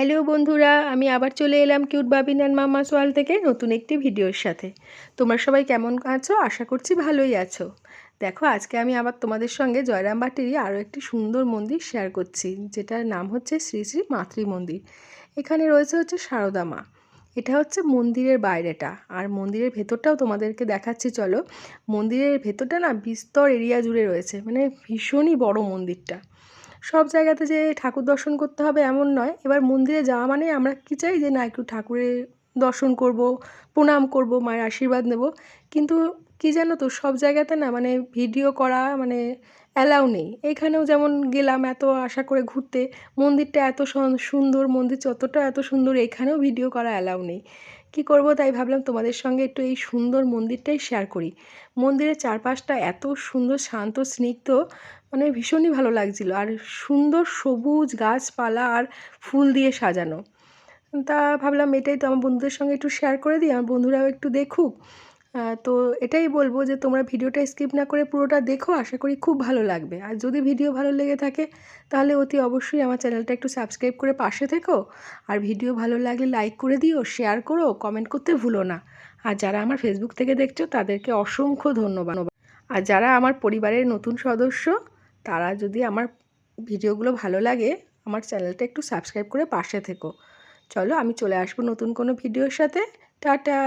Hello বন্ধুরা, আমি আবার চলে এলাম কিউট বাবিন অ্যান্ড মামা সোয়াল থেকে নতুন একটি ভিডিওর সাথে। তোমরা সবাই কেমন আছো? আশা করছি ভালোই আছো। দেখো, আজকে আমি আবার তোমাদের সঙ্গে জয়রামবাটিরই আরও একটি সুন্দর মন্দির শেয়ার করছি, যেটার নাম হচ্ছে শ্রী শ্রী মাতৃ মন্দির। এখানে রয়েছে হচ্ছে সারদা মা। এটা হচ্ছে মন্দিরের বাইরেটা। আর মন্দিরের ভেতরটাও তোমাদেরকে দেখাচ্ছি, চলো। মন্দিরের ভেতরটা না বিস্তর এরিয়া জুড়ে রয়েছে মানে ভীষণই বড় মন্দিরটা। সব জায়গাতে যে ঠাকুর দর্শন করতে হবে এমন নয়। এবার মন্দিরে যাওয়া মানে আমরা কী চাই যে না একটু ঠাকুরের দর্শন করব, প্রণাম করব, মায়ের আশীর্বাদ নেব। কিন্তু কী জানো তো, সব জায়গাতে না মানে ভিডিও করা মানে অ্যালাউ নেই। এখানেও যেমন গেলাম এত আশা করে ঘুরতে, মন্দিরটা এত সুন্দর, মন্দির যতটা এত সুন্দর, এখানেও ভিডিও করা অ্যালাউ নেই। কী করব তাই ভাবলাম তোমাদের সঙ্গে একটু এই সুন্দর মন্দিরটাই শেয়ার করি। মন্দিরের চারপাশটা এত সুন্দর, শান্ত, স্নিগ্ধ মানে ভীষণই ভালো লাগছিল। আর সুন্দর সবুজ গাছপালা আর ফুল দিয়ে সাজানো। তা ভাবলাম এটাই তো আমার বন্ধুদের সঙ্গে একটু শেয়ার করে দিই, আমার বন্ধুরাও একটু দেখুক। তো এটাই বলব যে তোমরা ভিডিওটা স্কিপ না করে পুরোটা দেখো, আশা করি খুব ভালো লাগবে। আর যদি ভিডিও ভালো লেগে থাকে, তাহলে অতি অবশ্যই আমার চ্যানেলটা একটু সাবস্ক্রাইব করে পাশে থেকো। আর ভিডিও ভালো লাগলে লাইক করে দিও শেয়ার করো কমেন্ট করতে ভুলো না। আর যারা আমার ফেসবুক থেকে দেখছ, তাদেরকে অসংখ্য ধন্যবাদ। আর যারা আমার পরিবারের নতুন সদস্য, তারা যদি আমার ভিডিওগুলো ভালো লাগে, আমার চ্যানেলটা একটু সাবস্ক্রাইব করে পাশে থেকো। চলো আমি চলে আসব নতুন কোনো ভিডিওর সাথে। টাটা!